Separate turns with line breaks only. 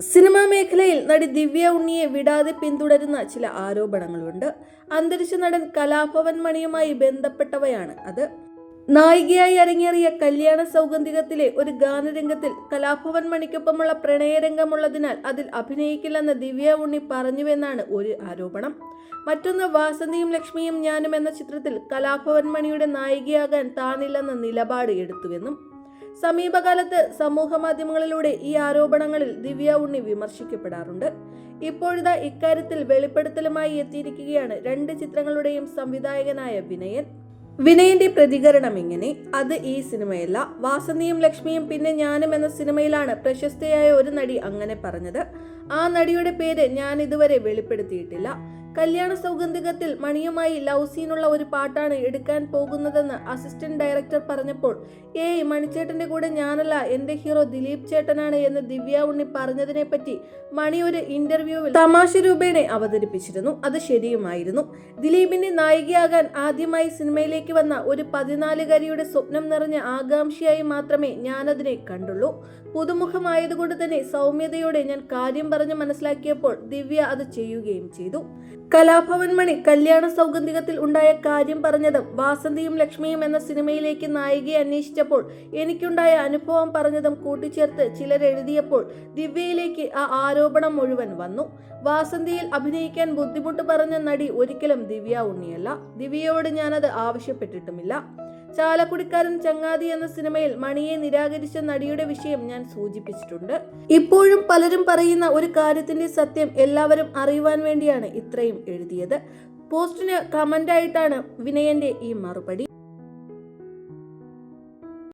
Cinema മേഖലയിൽ നടി ദിവ്യ ഉണ്ണിയെ വിടാതെ പിന്തുടരുന്ന ചില ആരോപണങ്ങളുണ്ട്. അന്തരിച്ച നടൻ കലാഭവൻ മണിയുമായി ബന്ധപ്പെട്ടവയാണ് അത്. നായികയായി അരങ്ങേറിയ കല്യാണ സൗഗന്ധികത്തിലെ ഒരു ഗാനരംഗത്തിൽ കലാഭവൻ മണിക്കൊപ്പമുള്ള പ്രണയരംഗമുള്ളതിനാൽ അതിൽ അഭിനയിക്കില്ലെന്ന് ദിവ്യ ഉണ്ണി പറഞ്ഞുവെന്നാണ് ഒരു ആരോപണം. മറ്റൊന്ന് വാസന്തിയും ലക്ഷ്മിയും ഞാനും എന്ന ചിത്രത്തിൽ കലാഭവൻ മണിയുടെ നായികയാകാൻ താനില്ലെന്ന നിലപാട് എടുത്തുവെന്നും സമീപകാലത്ത് സമൂഹ മാധ്യമങ്ങളിലൂടെ ഈ ആരോപണങ്ങളിൽ ദിവ്യ ഉണ്ണി വിമർശിക്കപ്പെടാറുണ്ട്. ഇപ്പോഴിതാ ഇക്കാര്യത്തിൽ വെളിപ്പെടുത്തലുമായി എത്തിയിരിക്കുകയാണ് രണ്ട് ചിത്രങ്ങളുടെയും സംവിധായകനായ വിനയൻ. വിനയന്റെ പ്രതികരണം ഇങ്ങനെ അത് ഈ സിനിമയല്ല. വാസന്തിയും ലക്ഷ്മിയും പിന്നെ ഞാനും എന്ന സിനിമയിലാണ് പ്രശസ്തയായ ഒരു നടി അങ്ങനെ പറഞ്ഞത്. ആ നടിയുടെ പേര് ഞാൻ ഇതുവരെ വെളിപ്പെടുത്തിയിട്ടില്ല. കല്യാണ സൗഗന്ധികത്തിൽ മണിയുമായി ലവ് സീനുള്ള ഒരു പാട്ടാണ് എടുക്കാൻ പോകുന്നതെന്ന് അസിസ്റ്റന്റ് ഡയറക്ടർ പറഞ്ഞപ്പോൾ ഏയ് മണിച്ചേട്ടന്റെ കൂടെ ഞാനല്ല എന്റെ ഹീറോ ദിലീപ് ചേട്ടനാണ് എന്ന് ദിവ്യ ഉണ്ണി പറഞ്ഞതിനെ പറ്റി മണി ഒരു ഇന്റർവ്യൂവിൽ തമാശ രൂപേണെ അവതരിപ്പിച്ചിരുന്നു. അത് ശരിയുമായിരുന്നു. ദിലീപിന്റെ നായികയാകാൻ ആദ്യമായി സിനിമയിലേക്ക് വന്ന ഒരു പതിനാലുകാരിയുടെ സ്വപ്നം നിറഞ്ഞ ആകാംക്ഷയായി മാത്രമേ ഞാനതിനെ കണ്ടുള്ളൂ. പുതുമുഖമായതുകൊണ്ട് തന്നെ സൗമ്യതയോടെ ഞാൻ കാര്യം പറഞ്ഞ് മനസ്സിലാക്കിയപ്പോൾ ദിവ്യ അത് ചെയ്യുകയും ചെയ്തു. കലാഭവൻ മണി കല്യാണ സൗഗന്ധികത്തിൽ ഉണ്ടായ കാര്യം പറഞ്ഞതും വാസന്തിയും ലക്ഷ്മിയും എന്ന സിനിമയിലേക്ക് നായികയെ അന്വേഷിച്ചപ്പോൾ എനിക്കുണ്ടായ അനുഭവം പറഞ്ഞതും കൂട്ടിച്ചേർത്ത് ചിലരെഴുതിയപ്പോൾ ദിവ്യയിലേക്ക് ആ ആരോപണം മുഴുവൻ വന്നു. വാസന്തിയിൽ അഭിനയിക്കാൻ ബുദ്ധിമുട്ട് പറഞ്ഞ നടി ഒരിക്കലും ദിവ്യ ഉണ്ണിയല്ല. ദിവ്യയോട് ഞാനത് ആവശ്യപ്പെട്ടിട്ടുമില്ല. ചാലക്കുടിക്കാരൻ ചങ്ങാതി എന്ന സിനിമയിൽ മണിയെ നിരാകരിച്ച നടിയുടെ വിഷയം ഞാൻ സൂചിപ്പിച്ചിട്ടുണ്ട്. ഇപ്പോഴും പലരും പറയുന്ന ഒരു കാര്യത്തിന്റെ സത്യം എല്ലാവരും അറിയുവാൻ വേണ്ടിയാണ് ഇത്രയും എഴുതിയത്. പോസ്റ്റിന് കമന്റായിട്ടാണ് വിനയന്റെ ഈ മറുപടി.